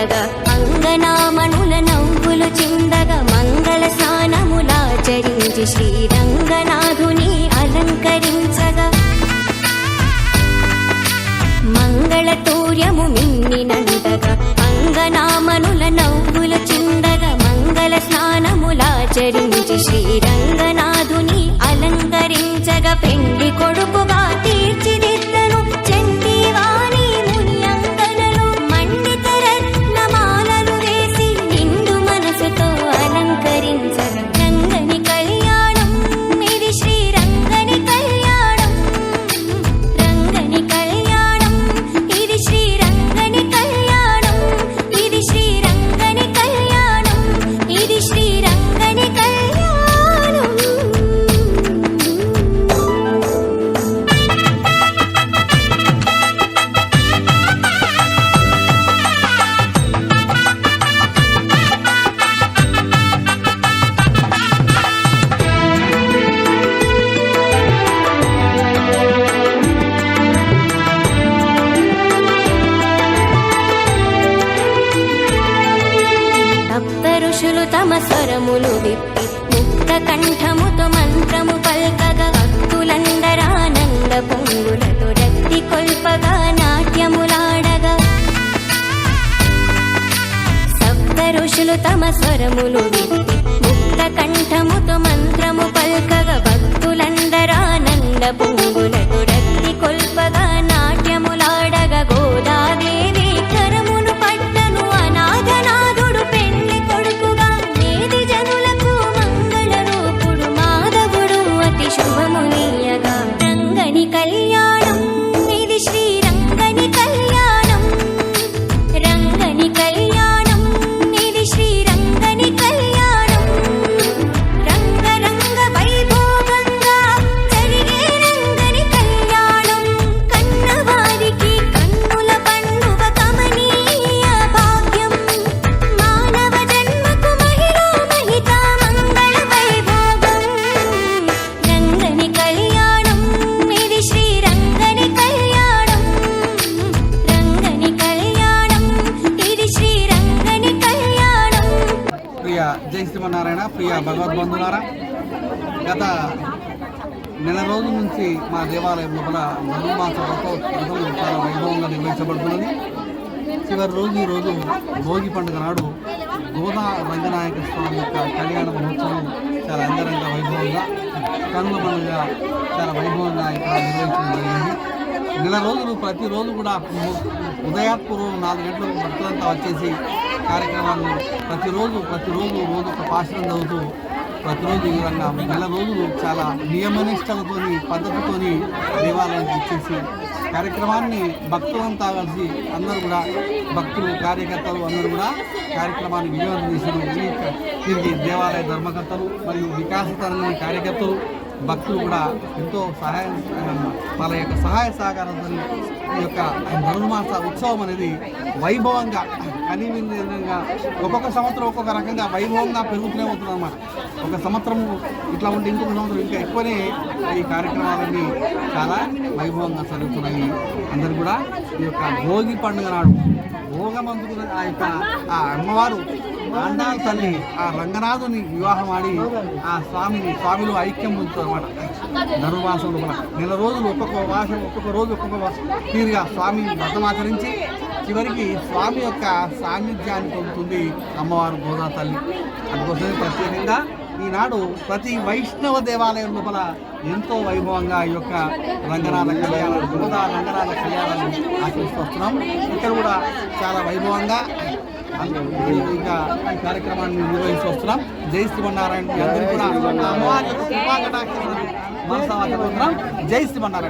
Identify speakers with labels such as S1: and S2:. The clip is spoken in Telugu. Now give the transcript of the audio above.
S1: చిందగా. అంగనామనుల నవ్వులు చిందగా. మంగళ స్నానములాచరించి శ్రీరంగనాథుని అలంకరించగా. మంగళ తూర్యము మిన్నినందగా. అంగనామనుల నవ్వులు చిందగా. మంగళ స్నానములాచరించి ఋషులు తమ స్వరములు విప్పి ముక్త కంఠముతో మంత్రము పల్కగా భక్తులందరానంద పొంగులతో రక్తి కొల్పగా నాట్యములాడగా. సప్త ఋషులు తమ స్వరములు విప్పి ముక్త కంఠముతో మంత్రము పల్కగా భక్తులందరానంద పొంగులతో
S2: శ్రీమన్నారాయణ ప్రియ భగవద్బంధులారా గత నెల రోజుల నుంచి మా దేవాలయం లోపల ధనుర్మాస వ్రతోత్సవం చాలా వైభవంగా నిర్వహించబడుతున్నది. చివరి రోజు ఈరోజు రోజు భోగి పండుగ నాడు గోదా రంగనాయక స్వామి యొక్క కళ్యాణ మహోత్సవం చాలా అంగరంగ వైభవంగా కనుల పండుగ చాలా వైభవంగా ఇక్కడ నిర్వహించడం జరిగింది. నెల రోజులు ప్రతిరోజు కూడా ఉదయాత్పూర్వం నాలుగు గంటలకు భక్తులంతా వచ్చేసి కార్యక్రమాలను ప్రతిరోజు ప్రతిరోజు రోజు ఒక పాశనం చదువుతూ ప్రతిరోజు ఈ విధంగా నెల రోజులు చాలా నియమనిష్టలతోని పద్ధతితోని దేవాలయానికి ఇచ్చేసి కార్యక్రమాన్ని భక్తులంతా కలిసి అందరూ కూడా భక్తులు కార్యకర్తలు అందరూ కూడా కార్యక్రమాన్ని విజయవంతం చేశారు. దీనికి దేవాలయ ధర్మకర్తలు మరియు వికాసతరంగ కార్యకర్తలు భక్తులు కూడా ఎంతో సహాయం వాళ్ళ యొక్క సహాయ సహకారంతో ఈ యొక్క ధనుర్మాస ఉత్సవం అనేది వైభవంగా కనివిందంగా ఒక్కొక్క సంవత్సరం ఒక్కొక్క రకంగా వైభవంగా పెరుగుతూనే ఉంటుంది అనమాట ఒక సంవత్సరం ఇట్లా ఉంటే ఇంకొక సంవత్సరం ఇంకా ఎక్కువనే ఈ కార్యక్రమాలన్నీ చాలా వైభవంగా జరుగుతున్నాయి. అందరు కూడా ఈ యొక్క భోగి పండుగ నాడు భోగమంతుడు ఆ యొక్క ఆ అమ్మవారు ఆండాల తల్లి ఆ రంగనాథుని వివాహం ఆడి ఆ స్వామిని స్వామిలో ఐక్యం పొందుతుంది అనమాట ధనుర్మాసంలో కూడా నెల రోజులు ఒక్కొక్క వాసం ఒక్కొక్క రోజు ఒక్కొక్క తీరుగా స్వామి వ్రతమాచరించి చివరికి స్వామి యొక్క సాన్నిధ్యాన్ని పొందుతుంది అమ్మవారు గోదా తల్లి. అందుకోసమే ప్రత్యేకంగా ఈనాడు ప్రతి వైష్ణవ దేవాలయం లోపల ఎంతో వైభవంగా ఈ యొక్క రంగనాథ కళ్యాణం గోదా రంగనాథ కళ్యాణాన్ని ఆచరిస్తూ వస్తున్నాం. ఇక్కడ కూడా చాలా వైభవంగా ఇంకా ఈ కార్యక్రమాన్ని నిర్వహిస్తూ వస్తున్నాం. జై శ్రీమన్నారాయణ. అందరూ కూడా అమ్మవారి యొక్క కృపా జై శ్రీమన్నారాయణ.